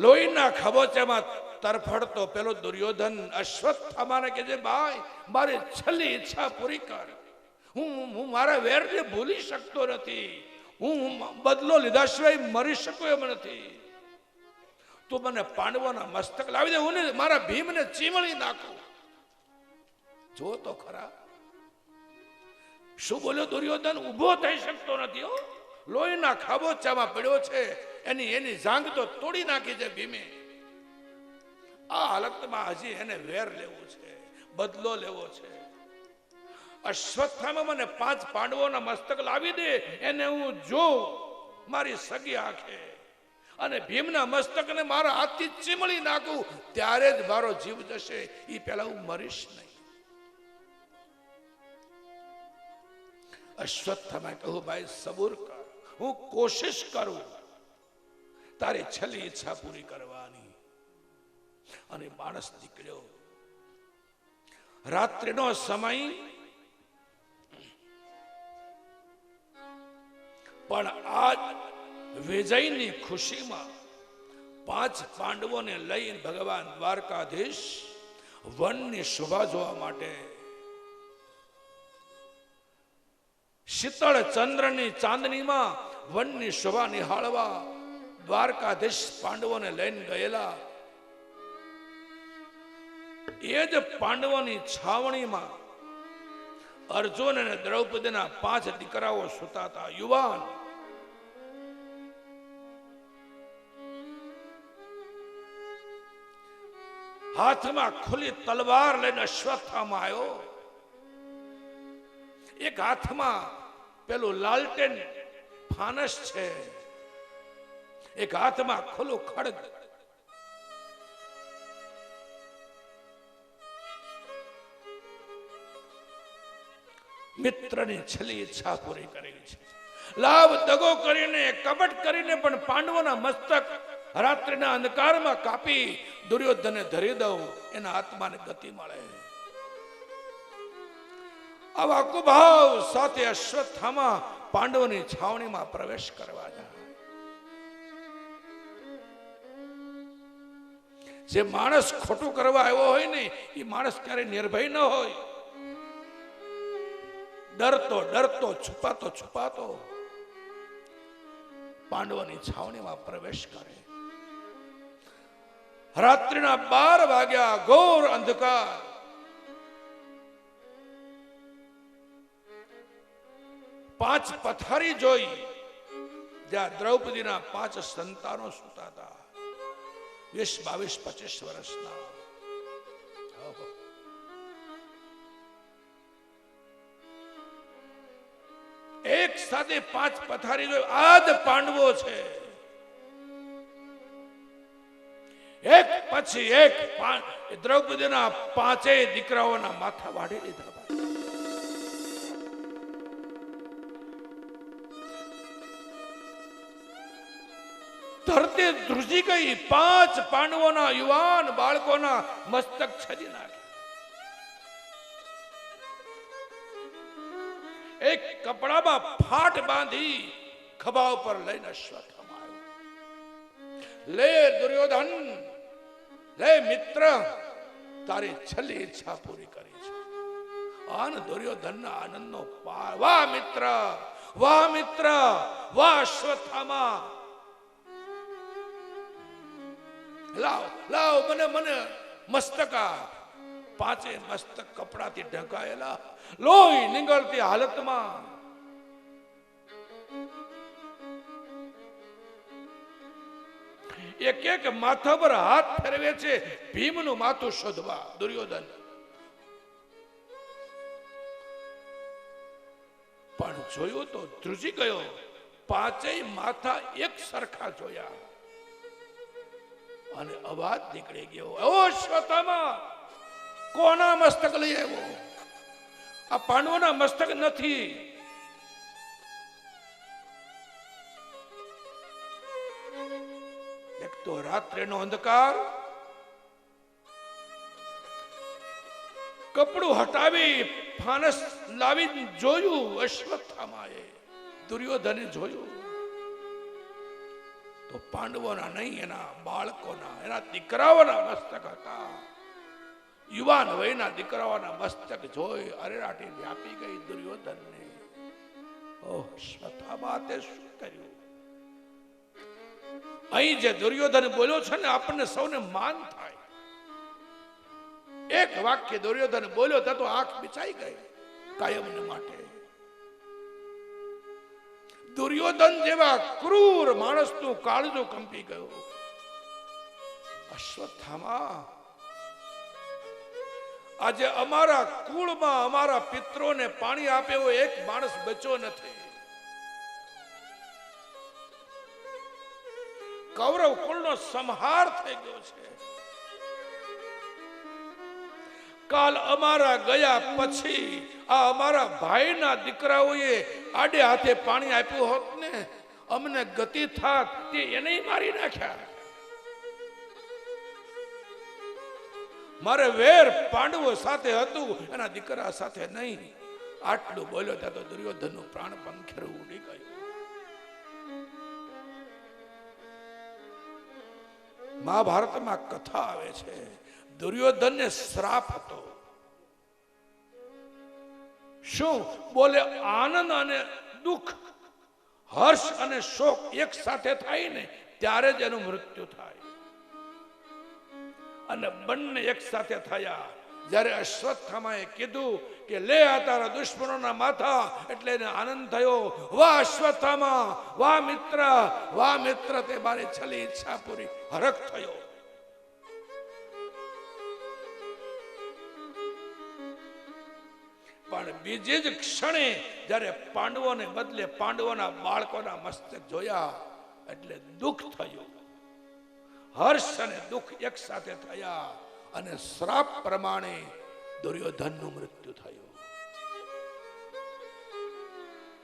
લોહીના ખબોચામાં તરફડતો પેલો દુર્યોધન અશ્વત્થામાને કે જે, ભાઈ, મારી છેલ્લી ઈચ્છા પૂરી કર. હું હું મારા વેરને ભૂલી શકતો નથી. હું બદલો લીધા સિવાય મરી શકું એમ નથી. તું મને પાંડવોના મસ્તક લાવી દે, હું મારા ભીમને ચીમળી નાખું. જો તો ખરા. શું બોલ્યો દુર્યોધન? ઊભો થઈ શકતો નથી હો. લોહીના ખાબોચામાં પડ્યો છે. એની એની જાંગ તો તોડી નાખી છે ભીમે. આ હાલતમાં હજી એને વેર લેવો છે, બદલો લેવો છે. અશ્વત્થામાં મને પાંચ પાંડવોના મસ્તક લાવી દે, એને હું જોઉં મારી સગી આંખે. અને ભીમના મસ્તકને મારા હાથથી ચીમળી નાખું, ત્યારે જ મારો જીવ જશે. એ પહેલા હું મરીશ નહીં. અશ્વત્થામાં કહું, ભાઈ, સબૂર કર. હું કોશિશ કરું તારી છેલ્લી ઈચ્છા પૂરી કરવાની. અને માણસ નીકળ્યો રાત્રિનો સમય, પણ આજ વિજયની ખુશીમાં પાંચ પાંડવોને લઈને ભગવાન દ્વારકાધીશ વનની શોભા જોવા માટે શીતળ ચંદ્રની ચાંદનીમાં વનની શોભા નિહાળવા દ્વારકાધીશ પાંડવોને લઈને ગયેલા. એ જ પાંડવોની છાવણીમાં અર્જુન અને દ્રૌપદીના પાંચ દીકરાઓ સુતા હતા. યુવાન. હાથમાં ખુલ્લી તલવાર લઈને અશ્વત્થામાં આવ્યો. એક હાથમાં પેલું લાલટેન ફાનસ છે. એક હાથમાં ખુલ્લો ખડગ મિત્રની છલી ઈચ્છા પૂરી કરેલી છે. લાભ દગો કરીને કપટ કરીને પણ પાંડવોના મસ્તક રાત્રિના અંધકારમાં કાપી દુર્યોધને ધરી દઉં, એના આત્માને ગતિ મળે. આવા કુભાવ સાથે અશ્વત્થામાં પાંડવોની છાવણીમાં પ્રવેશ કરવા જાય. જે માણસ ખોટું કરવા આવ્યો હોય ને, એ માણસ ક્યારે નિર્ભય ન હોય. ડરતો ડરતો, છુપાતો છુપાતો પાંડવોની છાવણીમાં પ્રવેશ કરે. રાત્રિના બાર વાગ્યા ઘોર અંધકાર. પાંચ પથારી જોઈ, જ્યાં દ્રૌપદીના પાંચ સંતાનો સુતા હતા. વીસ, બાવીસ, પચીસ વર્ષના. એક સાથે પાંચ પથારી જોઈ આ પાંડવો છે. એક પછી એક દ્રૌપદીના પાંચેય દીકરાઓના માથા વાળી લીધા ધરતી ધ્રુજી ગઈ, પાંચ પાંડવોના યુવાન બાળકોના મસ્તક છરી નાખ્યા. એક કપડામાં ફાટ બાંધી ખભા ઉપર લઈને અશ્વત્થામા આવ્યો લે દુર્યોધન, લે મિત્ર, તારી છેલ્લી ઈચ્છા પૂરી કરી છે. આન દુર્યોધનના આનંદનો પાર. વાહ મિત્ર વાહ મિત્ર, વાહ અશ્વત્થામા. લાવ લાવ, મને મને. મસ્તકા પાંચે મસ્તક કપડાથી ઢંકાયેલા. લોહી નીંગળતી હાલતમાં. એક એક માથા પર હાથ ફેરવે છે, ભીમનું માથું શોધવા. દુર્યોધન. પણ જોયું તો ધ્રુજી ગયો. પાંચેય માથા એક સરખા જોયા. અને અવાજ નીકળી ગયો. ઓ કોના મસ્તક લઈ આવ્યો? આ પાંડવોના મસ્તક નથી. એક તો રાત્રેનો અંધકાર, કપડું હટાવી ફાનસ લાવી જોયું અશ્વત્થામાએ, દુર્યોધને જોયું. તો પાંડવોના નહીં, એના બાળકોના, એના દીકરાઓના મસ્તક હતા. યુવાન વયના દીકરાઓના મસ્તક જોઈ અરેરાટી વ્યાપી ગઈ દુર્યોધનને. ઓહ શ્વથામાં તે શું કર્યું? અહીં જે દુર્યોધન બોલ્યો છે ને આપણને સૌને માન થાય. એક વાક્ય દુર્યોધન બોલ્યો તો આંખ બિચાઈ ગઈ કાયમને માટે. દુર્યોધન જેવા ક્રૂર માણસનું કાળજો કંપી ગયું. અશ્વત્થામા, આજે અમારા કુળમાં અમારા પિત્રોને પાણી આપે એવો એક માણસ બચ્યો નથી. કૌરવ કુળનો સંહાર થઈ ગયો છે. કાલ અમારા ગયા પછી આ અમારા ભાઈના દીકરાઓએ આડે હાથે પાણી આપ્યું હોત ને, અમને ગતિ થાત તે એને મારી નાખ્યા. મારે વેર પાંડવો સાથે હતું, એના દીકરા સાથે નહીં. આટલું બોલ્યો ત્યાં તો દુર્યોધનનું પ્રાણ પંખેર ઉડી ગયું. મહાભારતમાં કથા આવે છે, દુર્યોધનને શ્રાપ હતો. શું બોલે આનંદ અને દુઃખ, હર્ષ અને શોક એક સાથે થાય ને, ત્યારે જ એનું મૃત્યુ થાય. અને બંને એક સાથે થયા. જ્યારે અશ્વત્થામાએ કીધું કે, લે આ તારા દુશ્મનોના માથા, એટલે એને આનંદ થયો. વાહ અશ્વત્થામા, વાહ મિત્ર વાહ મિત્ર, તે મારી છલી ઈચ્છા પૂરી, હરખ થયો. પણ બીજે જ ક્ષણે જ્યારે પાંડવોને બદલે પાંડવોના બાળકોના મસ્તક જોયા, એટલે દુઃખ થયું. હર્ષ અને દુઃખ એક સાથે થયા અને શ્રાપ પ્રમાણે દુર્યોધનનું મૃત્યુ થયું.